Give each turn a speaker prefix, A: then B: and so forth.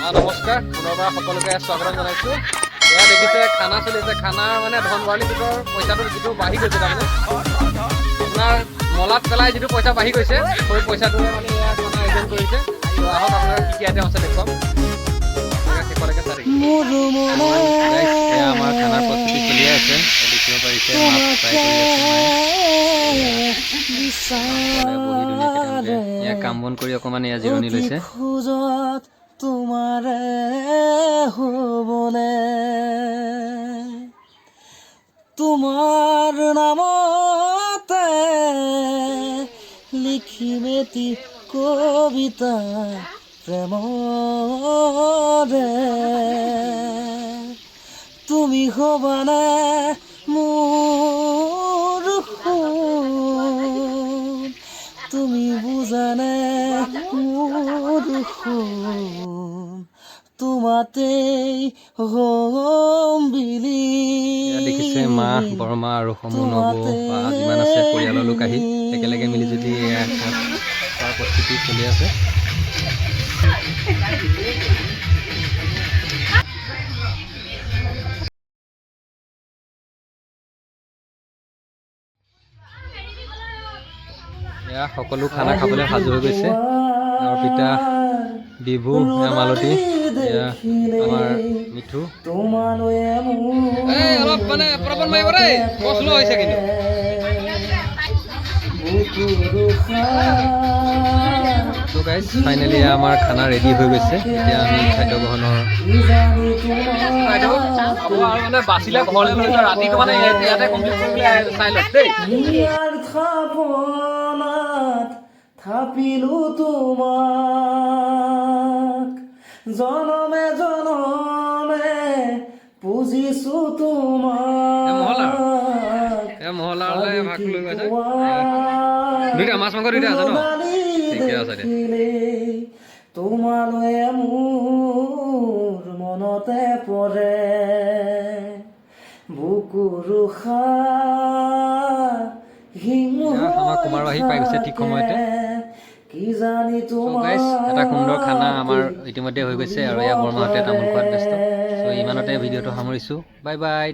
A: নমস্কাৰ পুনৰবাৰ সকলোকে স্বাগতম জনাইছোঁ। এয়া দেখিছে, খানা চলিছে খানাৰ মানে ধন ভঁৰালী গোটৰ পইচাটো যিটো বাঢ়ি গৈছে তাৰমানে। আপোনাৰ মলাত পেলাই যিটো পইচা বাঢ়ি গৈছে, সেই পইচাটোৰে মানে এয়া খানা আয়োজন কৰিছে। ত' আহক আপোনাৰ কি কি আইটেম আছে দেখুৱাম আমাৰ খানাৰ প্ৰস্তুতি চলিয়ে আছে। দেখিব পাৰিছে তেওঁলোকে এয়া কাম বন কৰি অকণমান এয়া জিৰণি লৈছে।
B: তোমাৰে হ'বলে তোমাৰ নামতে লিখিম এটি কবিতা প্ৰেমৰে তুমি হ'বানে মোৰ তুমি বুজানে মোৰ তোমাতেই হ'ম। বিলি
A: দেখিছে মা বৰমা আৰু সমূহ নবৌ। বা যিমান আছে পৰিয়ালৰ লোক আহি একেলগে মিলি খোৱাৰ প্ৰস্তুতি চলি আছে। সকলো খানা খাবলৈ সাজু হৈ গৈছে। অৰ্পিতা বিভু এয়া মালতী মিঠু।
B: তোমালৈ মোৰ
A: এই অলপ মানে প্ৰবল মাৰিব দেই বৰ হৈছে কিন্তু।
B: বুকুৰ
A: গাইজ ফাইনেলি আমাৰ খানা ৰেডি হৈ গৈছে। এতিয়া আমি খাদ্য গ্ৰহণৰ খাব মানে বাচিলে ঘৰলৈ লৈ যোৱা ৰাতিটো মানে ইয়াতে কমপ্লিট কৰিবলৈ চাই লওক দেই
B: থাপিলো তোমাক। জনমে জনমে পুজিছো। তোমাক।
A: দুইটা মাছ মাংস দুইটা আছে ন? ঠিকে আছে দে।
B: তোমালৈ মোৰ মনতে পৰে। বুকুৰ
A: এয়া আমাৰ কুমাৰ আহি পাই গৈছে ঠিক সময়তে। এটা সুন্দৰ খানা আমাৰ ইতিমধ্যে হৈ গৈছে আৰু ইয়াৰ বৰমাহঁতে তামোল খোৱাত ব্যস্ত। চ' ইমানতে ভিডিঅ'টো সামৰিছোঁ। Bye bye